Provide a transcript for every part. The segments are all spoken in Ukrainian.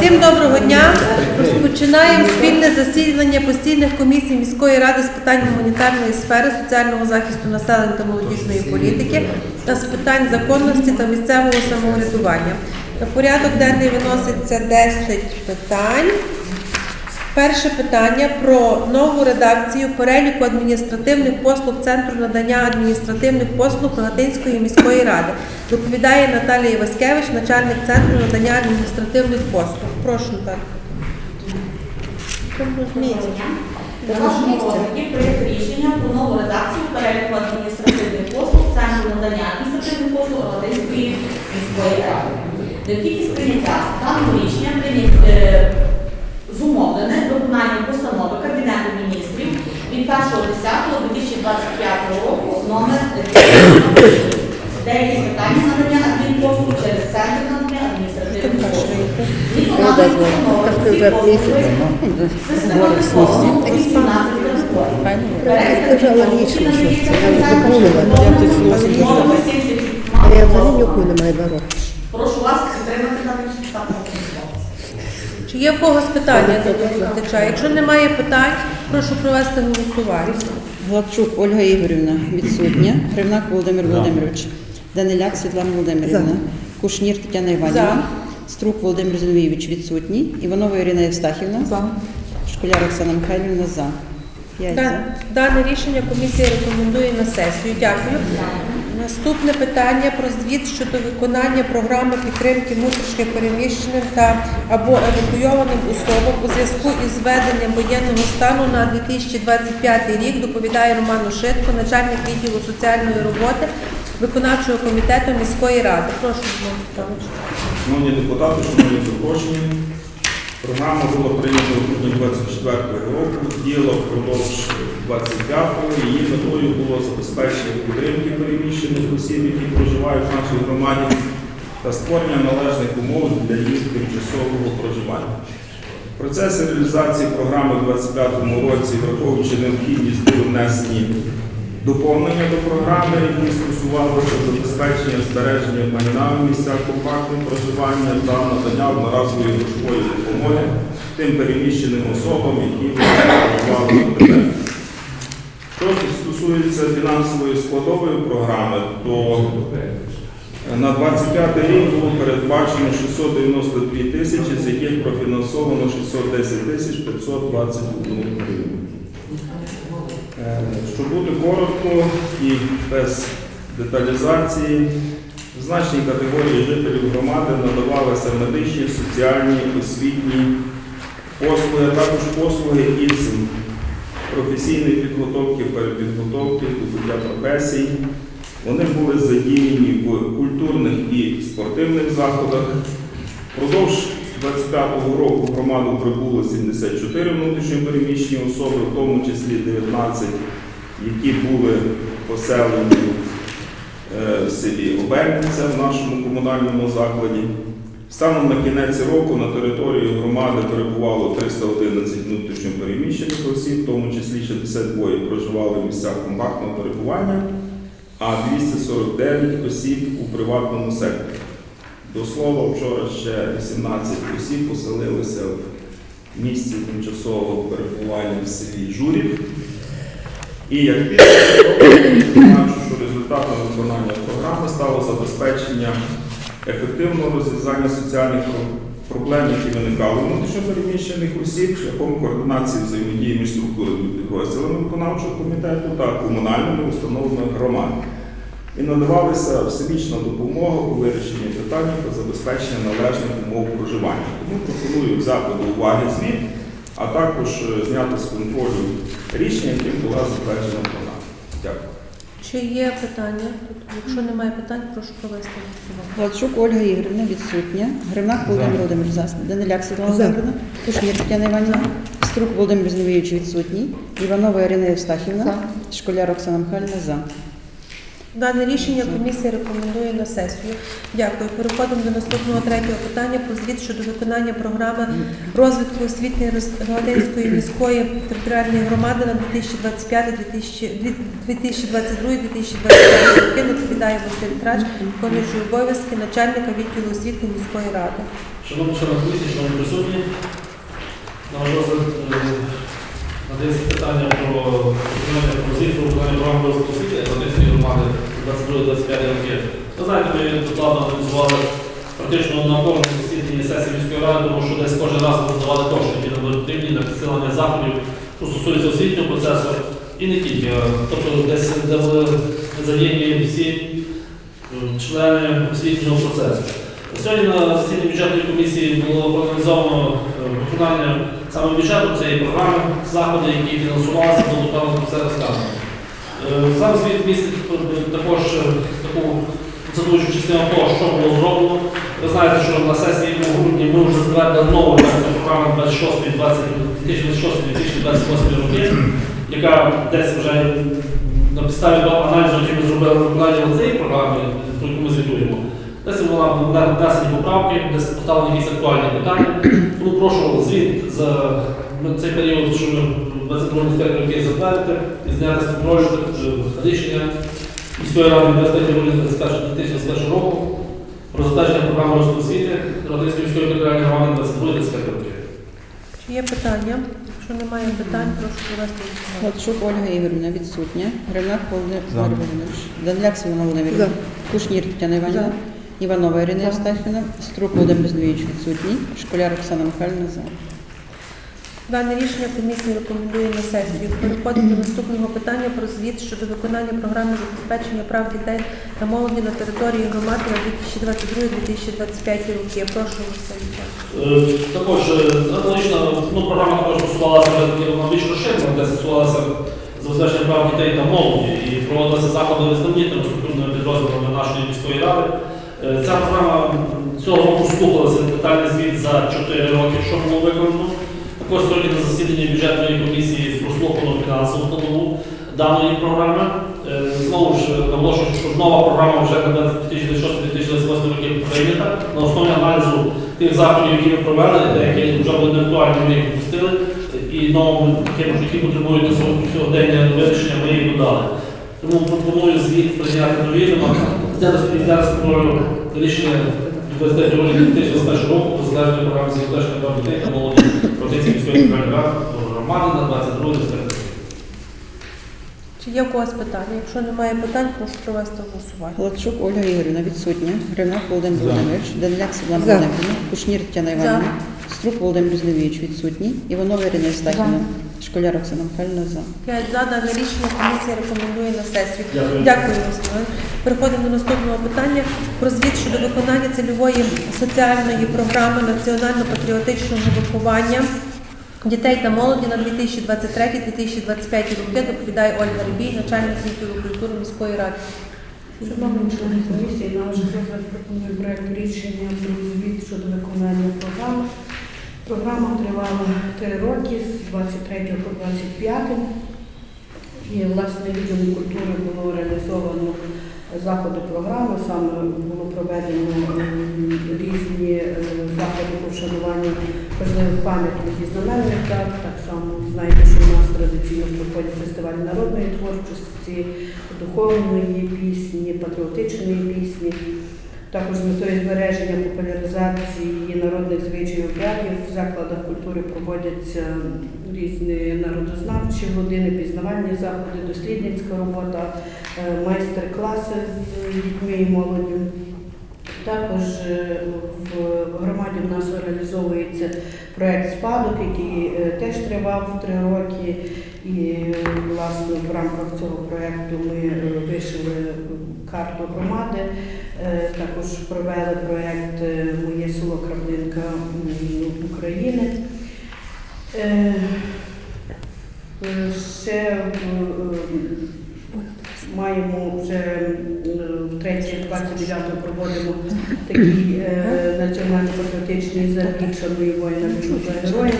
Всім доброго дня. Розпочинаємо спільне засідання постійних комісій міської ради з питань гуманітарної сфери, соціального захисту населення та молодіжної політики та з питань законності та місцевого самоврядування. На порядок денний виноситься 10 питань. Перше питання про нову редакцію переліку адміністративних послуг Центру надання адміністративних послуг Рогатинської міської ради. Доповідає Наталія Васькевич, начальник центру надання адміністративних послуг. Прошу, Наталя. На прийнято рішення про нову редакцію переліку адміністративних послуг Центру надання адміністративних послуг Родинської міської ради. Необхідність прийняття даного рішення прийнято виконанням постанови Кабінету міністрів від 1.10.2025 року номер 10. Деякі питання надання адмінпослуг через центр надання адміністративних послуг. Згідно даної постанови, ці послуги систематизовано у 18 категорій. Це вже логічно, що це навіть виконувати. А я взагалі нюхаю немає два роки. Прошу вас підтримати даний штаб. Чи є в когось питання до доповідача? Якщо немає питань, прошу провести голосування. Гладчук Ольга Ігорівна відсутня. Кривнак Володимир Володимирович. Даниляк Світлана Володимирівна. Кушнір Тетяна Іванівна. Струк Володимир Зиновійович відсутній. Іванова Ірина Євстахівна. За. Школяр Оксана Михайлівна за. П'ять за. Дане рішення комісія рекомендує на сесію. Дякую. Наступне питання про звіт щодо виконання програми підтримки внутрішньо переміщеним та або евакуйованим особам у зв'язку із введенням воєнного стану на 2025 рік. Доповідає Роман Ушитко, начальник відділу соціальної роботи виконавчого комітету міської ради. Прошу, Шановні депутати, шановні запрошені, програма була прийнята у грудні 24 року, діяла впродовж 25-го. Її метою було забезпечення підтримки переміщених осіб, які проживають в нашій громаді, та створення належних умов для їх тимчасового проживання. В процесі реалізації програми у 2025 році, враховуючи необхідність, були внесені доповнення до програми, які стосувалися забезпечення збереження майна в місцях компактного проживання та надання одноразової грошової допомоги тим переміщеним особам, які проживали в ОТП. Що стосується фінансової складової програми, то на 25 рік було передбачено 692 тисячі, з яких профінансовано 610 тисяч 521 гривень. Е, Щоб бути коротко і без деталізації, значній категорії жителів громади надавалися медичні, соціальні, освітні послуги, а також послуги із професійної підготовки, перепідготовки, здобуття професій. Вони були задіяні в культурних і спортивних заходах. Впродовж 25-го року в громаду прибуло 74 внутрішньо переміщені особи, в тому числі 19, які були поселені е, в селі Оберниця в нашому комунальному закладі. Станом на кінець року на території громади перебувало 311 внутрішньо переміщених осіб, в тому числі 62 проживали в місцях компактного перебування, а 249 осіб у приватному секторі. До слова, вчора ще 18 осіб поселилися в місці тимчасового перебування в селі Журів. І як підсумок, що результатом виконання програми стало забезпечення ефективного розв'язання соціальних проблем, які виникали у внутрішньопереміщених осіб шляхом координації взаємодії між структурними підрозділами виконавчого комітету та комунальними установами громади. І надавалася всебічна допомога у вирішенні питання про забезпечення належних умов проживання. Тому пропоную взяти до уваги звіт, а також е, зняти з контролю рішення, яким була затверджена програма. Дякую. Чи є питання? Якщо немає питань, прошу провести голосування. Гладчук Ольга Ігорівна відсутня. Гривнак Володимир Володимирович за. Даниляк Світлана За. Володимирівна. Кушнір Тетяна Іванівна. Струк Володимир Зиновійович відсутній. Іванова Ірина Євстахівна. Школяр Оксана Михайлівна за. Дане рішення комісія рекомендує на сесію. Дякую. Переходимо до наступного третього питання про звіт щодо виконання програми розвитку освітньої Родинської міської територіальної громади на 2025-2022-2025 роки. Доповідає Василь Трач, виконуючий обов'язки начальника відділу освіти міської ради. Шановні комісії, шановні присутні, на розгляд надається питання про виконання пропозиції про виконання програми розвитку освіти Одеської громади 22-25 роки. Ви знаєте, ми докладно аналізували практично на кожній засіданні сесії міської ради, тому що десь кожен раз роздавали кошти, які нам потрібні на підсилення заходів, що стосується освітнього процесу, і не тільки. Тобто десь де були задіяні всі члени освітнього процесу. Сьогодні на засіданні бюджетної комісії було проаналізовано е, виконання саме бюджету цієї програми, заходи, які фінансувалися, було про це розказано. Е, Сам звіт містить також е, таку процедуючу частину того, що було зроблено. Ви знаєте, що на сесії у грудні ми вже затвердили нову версію програми 2026-2028 роки, яка десь вже на підставі того аналізу, який ми зробили на виконанні цієї програми. Десь вона внесені поправки, десь поставлені якісь актуальні питання. Тому прошу звіт за цей період, що ми 22 роки затвердити і зняти з контролю е, рішення міської ради 23 грудня 2021 року про затвердження програми розвитку освіти Родинської міської територіальної громади 22 25 роки. Чи є питання? Якщо немає питань, прошу провести. Гладчук Ольга Ігорівна відсутня. Гривнак Володимир Володимирович. Даниляк Світлана Володимирівна. Кушнір Тетяна Іванівна. Іванова Ірина Євстахівна. Струк Володимир Зновійович відсутній. Школяр Оксана Михайлівна за. Дане рішення комісія рекомендує на сесію. Переходимо до наступного питання про звіт щодо виконання програми забезпечення прав дітей та молоді на території громади на 2022-2025 роки. Прошу Васильовича. Е, Також е, аналогічна ну, програма також стосувалася більш розширена, де стосувалася забезпечення прав дітей та молоді і проводилися заходи різноманітними структурними підрозділами нашої міської ради. Е, Ця програма цього року слухалася детальний звіт за 4 роки, що було виконано. Також сьогодні на засіданні бюджетної комісії прослухано фінансову складову даної програми. Е, Знову ж наголошую, що нова програма вже на 2026-2028 роки прийнята на основі аналізу тих заходів, які ми провели, деякі вже були неактуальні, ми їх допустили, і новими такими, які потребують на сьогодення вирішення, ми їх додали. Тому пропоную звіт прийняти довірено, де зараз контролю рішення 23 грудня 2021 року про залежної програми забезпечення прав дітей та молоді Протецької міської ради громади на 22 року. Чи є у когось питання? Якщо немає питань, прошу провести голосування. Гладчук Ольга Ігорівна відсутня. Гривнак Володимир Володимирович. Даниляк Світлана. Володимирівна. Кушнір Тетяна Іванівна. Струк Володимир Зновійович відсутній. Іванова Ірина Євстахівна. Школяр Оксана Михайлівна за. За дане рішення комісія рекомендує на сесію. Дякую. Дякую. Переходимо до наступного питання про звіт щодо виконання цільової соціальної програми національно-патріотичного виховання дітей та молоді на 2023-2025 роки. Доповідає Ольга Рибій, начальник відділу культури міської ради. Шановні члени комісії, на ваш розгляд пропоную проект рішення про звіт щодо виконання програми. Програма тривала три роки з 23 по 25. І власне відділом культури було реалізовано заходи програми, саме було проведено різні е, заходи по вшануванню важливих пам'ятних і знаменних дат. Так само знаєте, що у нас традиційно проходять фестиваль народної творчості, духовної пісні, патріотичної пісні. Також з метою збереження популяризації народних звичаїв обрядів в закладах культури проводяться різні народознавчі години, пізнавальні заходи, дослідницька робота, е, майстер-класи з дітьми і молоддю. Також е, в громаді в нас реалізовується проект спадок, який е, теж тривав три роки. І е, власне в рамках цього проекту ми е, вишили карту громади. Е, Також провели проект е, Моє село Краплинка України. Е, е, Ще е, маємо вже е, в третій 29 проводимо такий е, національно-патріотичний забіг, шанує воїна за героїв.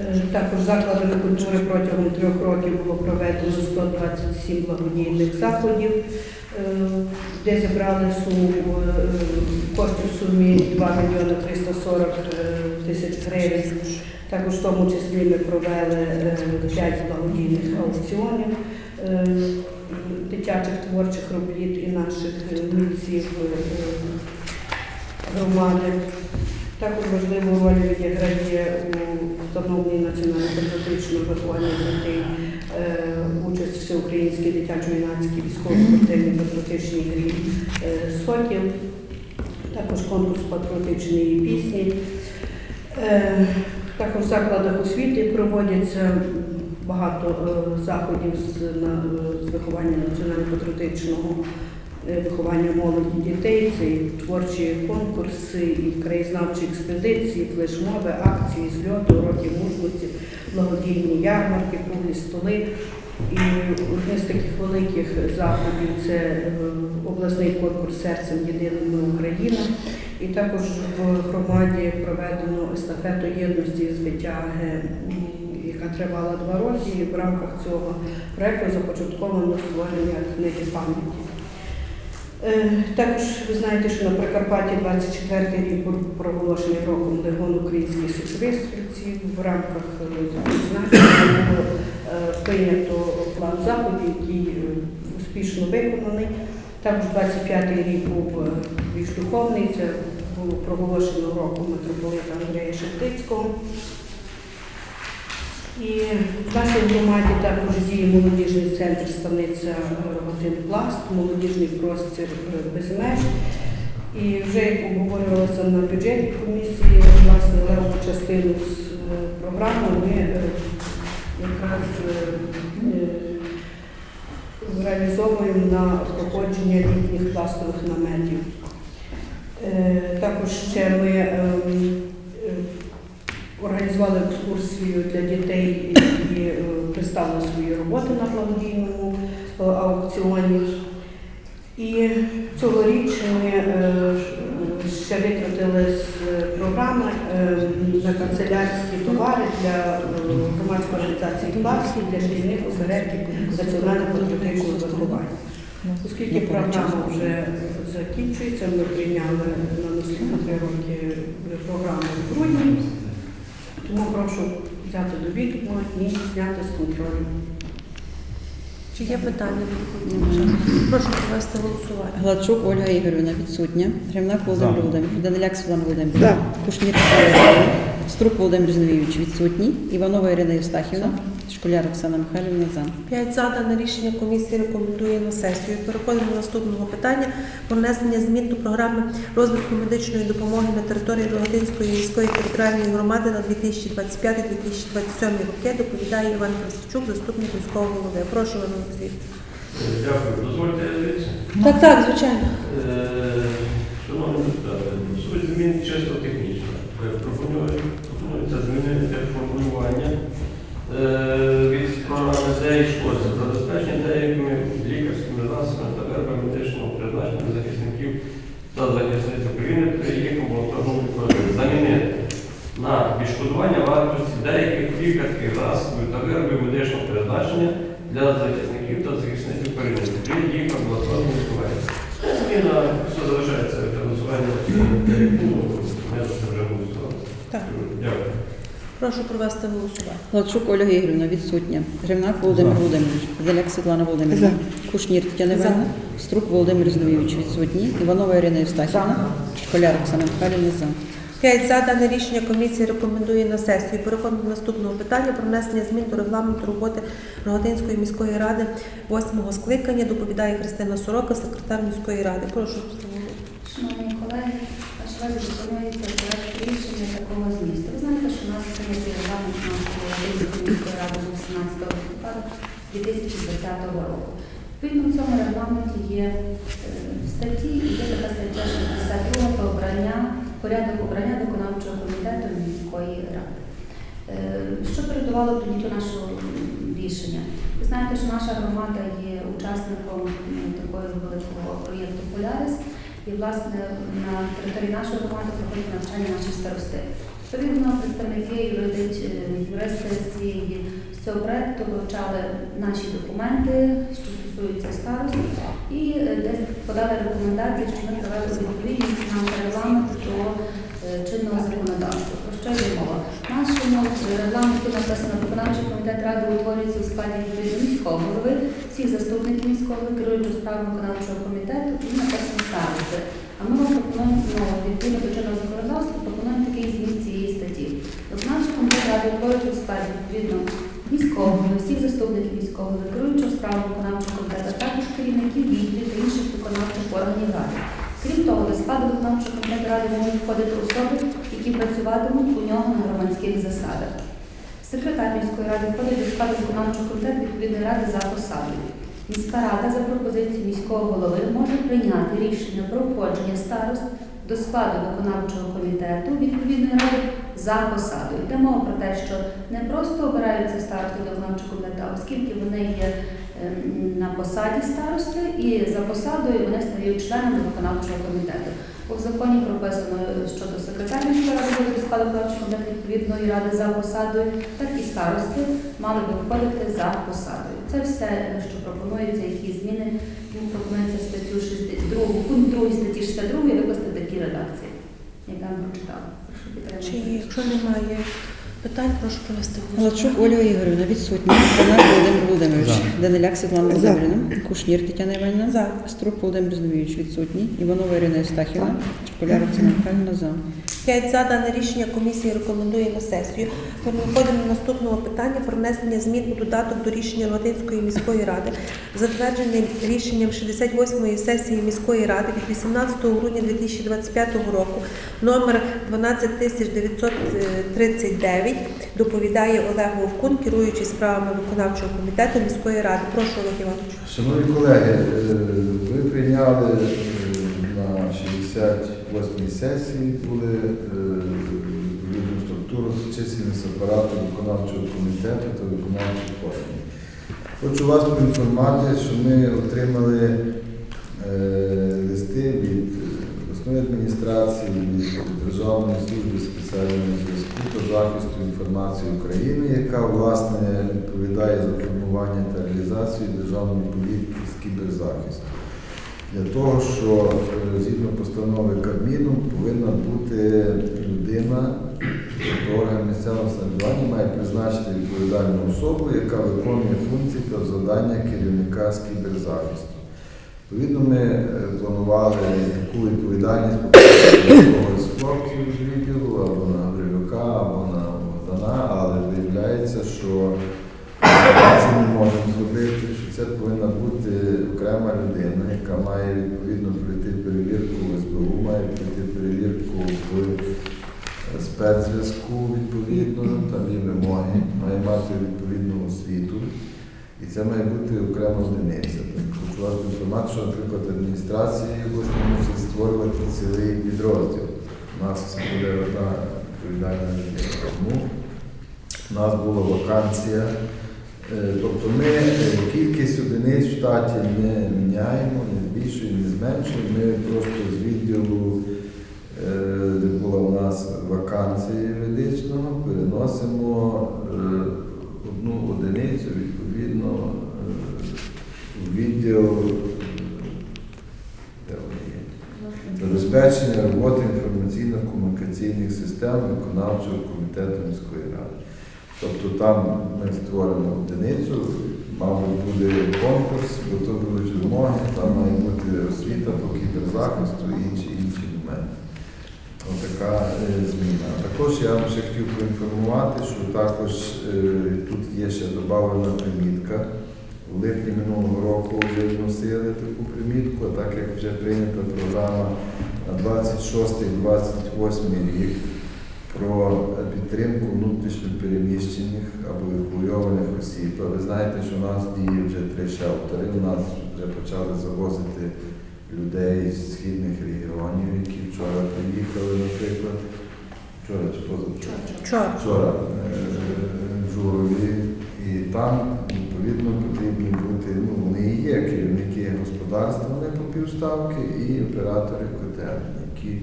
Е, Також закладами культури протягом трьох років було проведено 127 благодійних заходів, е, де зібрали е, коштів сумі 2 мільйони 340 е, тисяч гривень. Також в тому числі ми провели 5 благодійних аукціонів дитячих творчих робіт і наших митців громади. Також важливу роль відіграє у встановленні національно-патріотичного виховання дітей е, участь всеукраїнській дитячо-юнацькій військово-спортивній патріотичній грі е, «Сокіл», також конкурс патріотичної пісні. Е, Також в закладах освіти проводяться багато заходів з, виховання національно-патріотичного виховання молоді дітей, це і творчі конкурси, і краєзнавчі експедиції, флешмоби, акції, зльоти, уроки мужності, благодійні ярмарки, круглі столи. І одне з таких великих заходів це е, обласний конкурс серцем єдиними Україна. І також в громаді проведено естафету єдності з витяги, яка тривала два роки. І в рамках цього проекту започатковано створення книги пам'яті. Е, Також ви знаєте, що на Прикарпатті 24 рік був проголошений роком Легон українських сестристрівців. В рамках е, відзначення було е, прийнято план заходів, який успішно виконаний. Також 25-й рік був більш духовний, це було проголошено роком митрополита Андрія Шептицького. І в нашій громаді також діє молодіжний центр станиця Рогатин Пласт, молодіжний простір е, без меж. І вже як обговорювалося на бюджетній комісії, власне, леву частину з е, програми ми е, якраз реалізовуємо на проходження літніх пластових наметів. Також ще ми ем, організували екскурсію для дітей, які е, представили свої роботи на благодійному е, аукціоні. І цьогоріч ми е, ще витратили з програми на канцелярські товари для громадської організації «Класки», для шкільних осередків національно-патріотичного виховання. Оскільки програма вже закінчується, ми прийняли на наступні три роки програму в грудні, тому прошу відома і зняти з контролю. Чи є питання? Прошу провести голосування. Гладчук Ольга Ігорівна відсутня. Гривнак Володимир Володимирович. Даниляк Світлана. Володимирівна. Кушнір Тетяна Струк Володимир Зиновійович відсутній. Іванова Ірина Євстахівна. Школяр Оксана Михайлівна за. П'ять за дане рішення комісії рекомендує на сесію. Переходимо до наступного питання про внесення змін до програми розвитку медичної допомоги на території Рогатинської міської територіальної громади на 2025-2027 роки. Доповідає Іван Красичук, заступник міського голови. Прошу Іван Олексійович. Дякую. Дозвольте я. Так, так, звичайно. Е, Шановні депутати, суть змін чисто технічна. Е, Пропонується змінити формулювання від програми забезпечення деякими лікарськими засобами та виробами медичного призначення захисників та захисниць України при їх амбулаторному лікуванні. Замінити на відшкодування вартості деяких лікарських засобів та виробів медичного призначення для захисників та захисниць України при їх амбулаторному лікуванні. Зміна, все залишається фінансування, ну, ми це вже голосували. Дякую. Прошу провести голосування. Гладчук Ольга Ігорівна відсутня. Гривнак Володимир За. Володимирович. Даниляк Світлана Володимирівна. Кушнір Тетяна За. Іванівна. Струк Володимир Зиновійович відсутній. Іванова Ірина Євстахівна. Школяр Оксана Михайлівна за. П'ять за дане рішення комісії рекомендує на сесію. Переходимо до наступного питання про внесення змін до регламенту роботи Рогатинської міської ради восьмого скликання. Доповідає Христина Сорока, секретар міської ради. Прошу. Шановні колеги, ваш увазі пропонується проект рішення такого змісту. Ви знаєте, що у нас прийнятий регламент нашої Одеської міської ради 18 листопада 2020 року. Відповідно в цьому регламенті є е, статті, і є така стаття 62 про обрання, порядок обрання виконавчого комітету міської ради. Е, Що передувало до нашого рішення? Ви знаєте, що наша громада є учасником такого великого проєкту Полярис. І, власне, на території нашої громади проходять навчання наші старости. Відповідно, представники юристи з цього проекту вивчали наші документи, що стосуються старостів, і е, десь подали рекомендації, що ми привели відповідність наш регламент до е, чинного законодавства. Про що йде мова? Нашому регламенті написано, виконавчий комітет ради утворюється у складі міського голови, всіх заступників міського керуючого справами виконавчого комітету і написано старости. А ми вам пропонуємо відповідно до чинного законодавства, пропонуємо такий зміст цієї ради утворюється у складі відповідно міського всіх заступників міського керуючого справами виконавчого комітету, також керівників відділів та інших виконавчих органів ради. Крім того, до складу виконавчого комітету ради можуть входити особи, які працюватимуть у нього на громадських засадах. Секретар міської ради входить до складу виконавчого комітету відповідної ради за посадою. Міська рада за пропозицією міського голови може прийняти рішення про входження старост до складу виконавчого комітету відповідної ради за посадою. Йде мова про те, що не просто обираються старости до виконавчого комітету, оскільки вони є ем, на посаді старости і за посадою вони стають членами виконавчого комітету. Бо в законі прописано щодо секретаря міської ради виконавчого комітету відповідної ради за посадою, так і старости мали би входити за посадою. Це все, що пропонується, які зміни пропонується статтю 62, пункт 2 статті 62 викласти в такій редакції, я не прочитала. Прошу підтримати. Чи якщо немає питань, прошу провести Галачук голосування. Ольга Ігорівна, відсутня. Бондар Володимир Володимирович. Даниляк Світлана. Володимирівна. Кушнір Тетяна Іванівна. За. Струк Володимир Зновійович, відсутній. Іванова Ірина Євстахівна. Школяр Оксана за. п'ять за дане рішення комісії рекомендує на сесію. Переходимо до наступного питання про внесення змін у додаток до рішення Латинської міської ради, затвердженим рішенням 68-ї сесії міської ради від 18 грудня 2025 року номер 12939 доповідає Олег Вовкун, керуючи справами виконавчого комітету міської ради. Прошу Олег Іванович. Шановні колеги, е, ви прийняли е, на 60 восьмій сесії були е, відповідну структуру чисельність апарату виконавчого комітету та виконавчих органів. Хочу вас поінформувати, що ми отримали е, листи від е, обласної адміністрації, від Державної служби спеціального зв'язку та захисту інформації України, яка власне відповідає за формування та реалізацію державної політики з кіберзахисту. Для того, що е, згідно постанови Кабміну повинна бути людина, орган місцевого самоврядування має призначити відповідальну особу, яка виконує функції та завдання керівника з кіберзахисту. Відповідно, ми е, планували таку відповідальність з хлопців з відділу, або на Гаврилюка, або на Богдана, але виявляється, що це не можемо зробити, це повинна бути окрема людина, яка має відповідно пройти перевірку в СБУ, має пройти перевірку в е, спецзв'язку відповідно, там є вимоги, має мати відповідну освіту. І це має бути окрема одиниця. Тобто інформувати, що, наприклад, адміністрації області мусить створювати цілий підрозділ. У нас це буде одна відповідальна людина. Тому у нас була вакансія. Е, Тобто ми е, кількість одиниць в штаті не міняємо, не збільшуємо, не зменшуємо. Ми просто з відділу, е, де була у нас вакансія юридичного, переносимо одну одиницю відповідно в відділ забезпечення роботи інформаційно-комунікаційних систем виконавчого комітету міської ради. Тобто там ми створимо одиницю, мабуть, буде конкурс, бо то будуть вимоги, там має бути освіта по кіберзахисту і інші інші моменти. Отака е, зміна. Також я вам ще хотів поінформувати, що також е, тут є ще додана примітка. В липні минулого року вже вносили таку примітку, так як вже прийнята програма на 26-28 рік про підтримку внутрішньо переміщених або евакуйованих осіб. А ви знаєте, що у нас діє вже три шелтери. У нас вже почали завозити людей з східних регіонів, які вчора приїхали, наприклад. Вчора чи позавчора? Вчора. вчора е, в Журові, і там відповідно потрібні бути, ну вони і є керівники господарства, вони по півставки і оператори котельні, які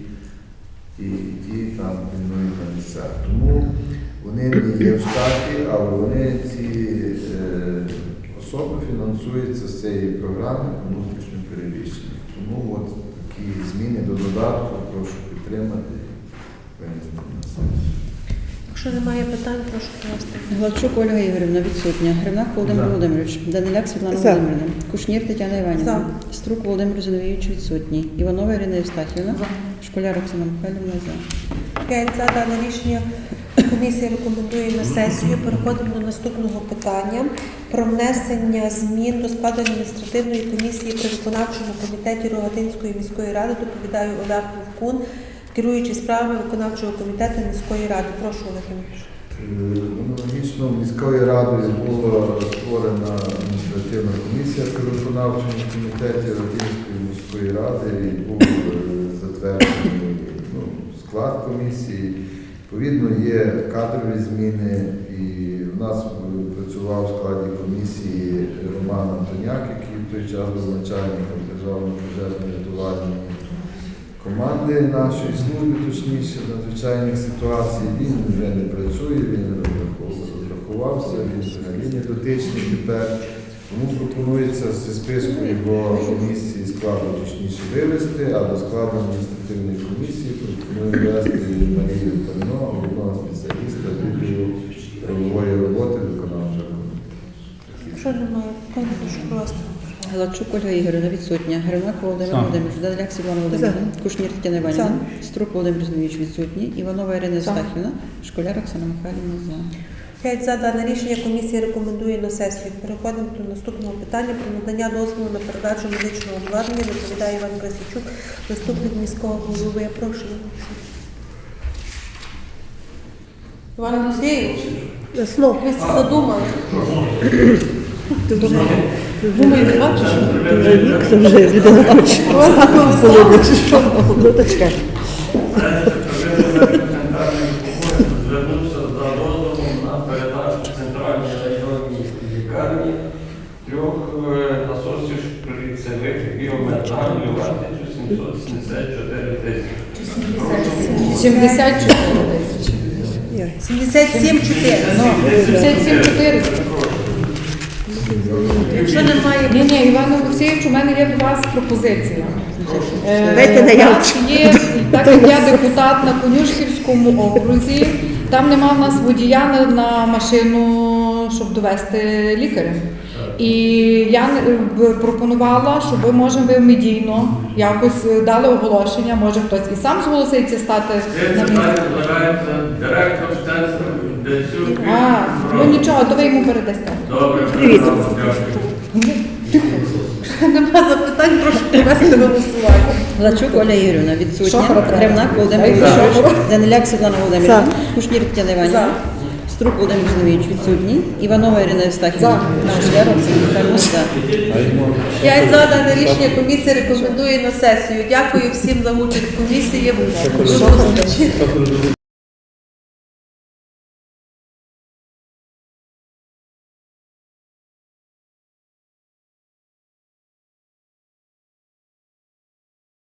і ті там планують на місцях. Тому вони не є в штаті, але вони ці е, особи фінансуються з цієї програми внутрішньо переміщення. Тому от такі зміни до додатку прошу підтримати винести на. Якщо немає питань, прошу провести. Гладчук Ольга Ігорівна відсутня. Гривнак Володимир За. Володимирович. Даниляк Світлана За. Володимирівна. Кушнір Тетяна Іванівна. Струк Володимир Зиновійович відсутній. Іванова Ірина Євстахівна. Школяр Оксана Михайлівна за. П'ять дане рішення комісія рекомендує на сесію. Переходимо до наступного питання про внесення змін до складу адміністративної комісії при виконавчому комітеті Рогатинської міської ради. Доповідаю Олег Вовкун, керуючий справами виконавчого комітету міської ради. Прошу Олег Ігорович. Аналогічно міською радою була створена адміністративна комісія при виконавчому комітеті Радянської міської ради і був е, затверджений ну, склад комісії. Відповідно, є кадрові зміни, і в нас працював в складі комісії Роман Антоняк, який в той час був начальником державної пожежно-рятувальної команди нашої служби, точніше, надзвичайних ситуацій. Він вже не працює, він розрахувався, він взагалі не дотичний тепер. Тому пропонується зі списку його комісії складу точніше вивести, а до складу адміністративної комісії пропонує ввести Марію Пально, головного спеціаліста відділу правової роботи виконавчого комітету. Якщо немає питань, прошу провести. Гладчук Ольга Ігорівна відсутня. Гривнак Володимир Володимирович. Даниляк Світлана Володимирівна. Кушнір Тетяна Іванівна. Струк Володимир Зиновійович відсутній. Іванова Ірина Євстахівна. Школяр Оксана Михайлівна за. П'ять за дане рішення комісія рекомендує на сесію. Переходимо до наступного питання про надання дозволу на передачу медичного обладнання. Доповідає Іван Красічук, заступник міського голови. Я прошу. Іван Олексійович, ви задумали? Ти вже, Думаю, не бачиш? ти вже вік, ти вже людина хоче. Вас заколисало? Ну, то чекай. Звернувся за дозволом на передачу центральній районній лікарні трьох насосів шприцевих біометану вартістю 774 тисячі. 74 тисячі. 77 4. 77 400. Якщо немає Ні, ні, Іван Олексійович, у мене є до вас пропозиція. Е, Дайте у наявку. нас Є, так як я депутат на Конюшківському окрузі, там нема в нас водія на, машину, щоб довести лікаря. І я е, б- пропонувала, щоб ви, може, ви медійно якось дали оголошення, може хтось і сам зголоситься стати Це на місце. директор центру ну нічого, то ви йому передасте. Добре, Привіт. Нема запитань, прошу провести голосування. Гладчук Оля Ігорівна відсутня. Шохова. Володимир. Володимирович. Даниляк Світлана Володимирівна. Кушнір Тетяна Іванівна. Струк Володимир Зиновійович відсутній. Іванова Ірина Євстахівна. Михайлівна за. П'ять за дане рішення комісія рекомендує на сесію. Дякую всім за участь в комісії. До зустрічі.